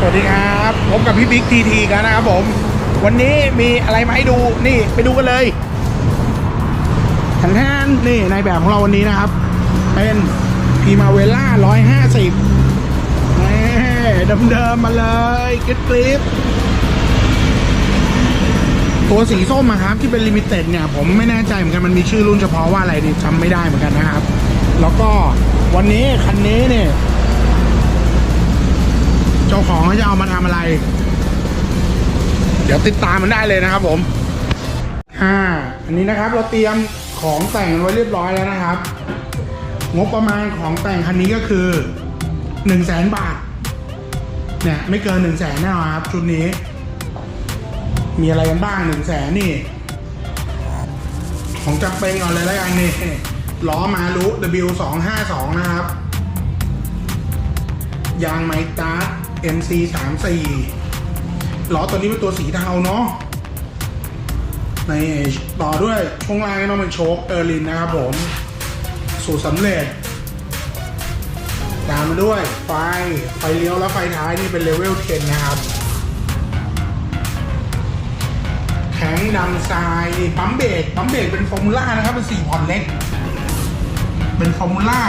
สวัสดีครับพบกับพี่บิ๊กทีทีกันนะครับผม วันนี้มีอะไรมาให้ดูนี่ไปดูกันเลยทันแทนนี่ในแบบของเราวันนี้นะครับ เป็นพีมาเวล่าร้อยห้าสิบเดิมๆมาเลยกริบกริบตัวสีส้มอะครับที่เป็นลิมิเต็ดเนี่ย ผมไม่แน่ใจเหมือนกันมันมีชื่อรุ่นเฉพาะว่าอะไรดิจำไม่ได้เหมือนกันนะครับ แล้วก็วันนี้คันนี้เนี่ย ของเขาจะเอามาทำอะไร เดี๋ยวติดตามมันได้เลยนะครับผมอ่าอันนี้นะครับเราเตรียมของแต่งไว้เรียบร้อยแล้วนะครับ งบประมาณของแต่งคันนี้ก็คือหนึ่งแสนบาทเนี่ยไม่เกินหนึ่งแสนแน่นอนครับชุดนี้ มีอะไรกันบ้างหนึ่งแสนนี่ ของจักรเป็นก่อนเลยแล้วกันนี่ล้อมารุ W 2 5 2 นะครับยางไมตาร์ MC 3 4ล้อตัวนี้เป็นตัวสีเทาเนาะในต่อด้วยช่วงล่างก็ต้องเป็นโชคเออร์ลินนะครับผม สูตรสำเร็จ ตามมาด้วยไฟ ไฟเลี้ยวและไฟท้ายนี่เป็นเลเวล 10 นะครับแข็งดำทรายปั๊มเบรกปั๊มเบรกเป็นฟอร์มูล่านะครับ เป็นสี่พอร์ตเล็ก เป็นฟอร์มูล่า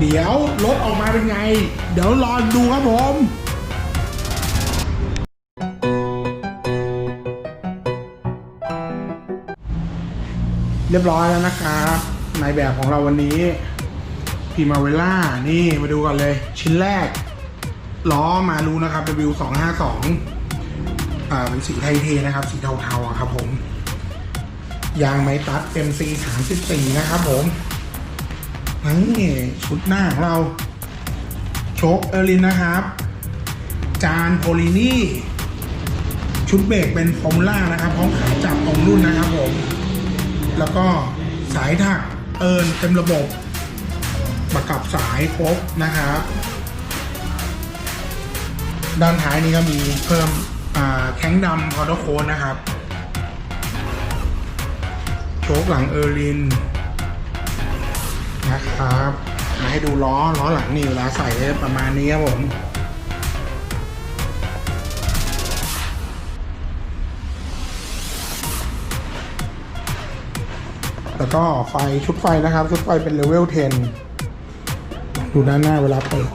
เดี๋ยวรถออกมาเป็นไง เดี๋ยวรอดูครับผมเรียบร้อยแล้วนะครับในแบบของเราวันนี้พีมาเวล่านี่มาดูกันเลย ชิ้นแรก ล้อมารู้นะครับ W252 อ่าเป็นสีไทยเทนะครับ สีเทาๆครับผม ยางไมตัด MC 34 นะครับผม นี่ชุดหน้าของเรา โชคเอร์ลินนะครับ จานโพลินี่ ชุดเบรกเป็นฟอร์มูล่านะครับพร้อมขายจับตรงรุ่นนะครับผม แล้วก็สายถักเอินเต็มระบบ ประกับสายครบนะครับ ด้านท้ายนี้ก็มีเพิ่มแข้งดำพาวเดอร์โค้ดนะครับ โชคหลังเออร์ลิน นะครับมาให้ดูล้อล้อหลังนี่เวลาใส่ประมาณนี้ครับผมแล้วก็ไฟชุดไฟนะครับ ชุดไฟเป็นเลเวล 10 ดูด้านหน้าเวลาเปิด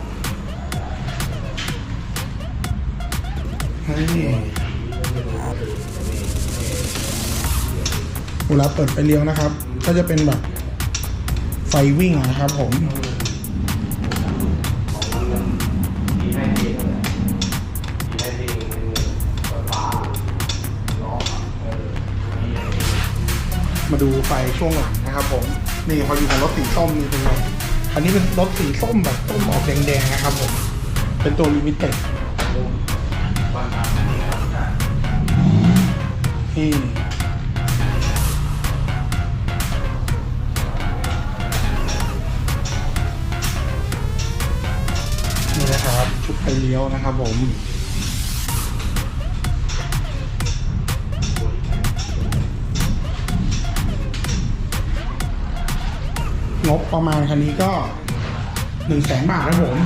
เวลาเปิดไฟเลี้ยวนะครับ ก็จะเป็นแบบ ไฟวิ่งนะครับผมมาดูไฟช่วงหลังนะครับผม นี่พออยู่กับรถสีส้มนี่เป็นไงคันนี้เป็นรถสีส้มแบบส้มออกแดงๆนะครับผม เป็นตัวลิมิเต็ดนี่ ไฟเลี้ยวนะครับผม งบประมาณคันนี้ก็หนึ่งแสนบาทครับผม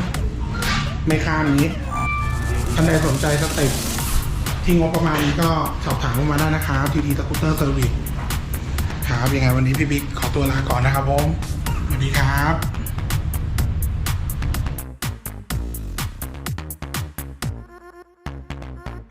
ไม่ค่านี้ท่านใดสนใจสเต็ปที่งบประมาณนี้ก็สอบถามเข้ามาได้นะครับทีทีสกูตเตอร์เซอร์วิสครับยังไงวันนี้พี่บิ๊กขอตัวลาก่อนนะครับผมสวัสดีครับ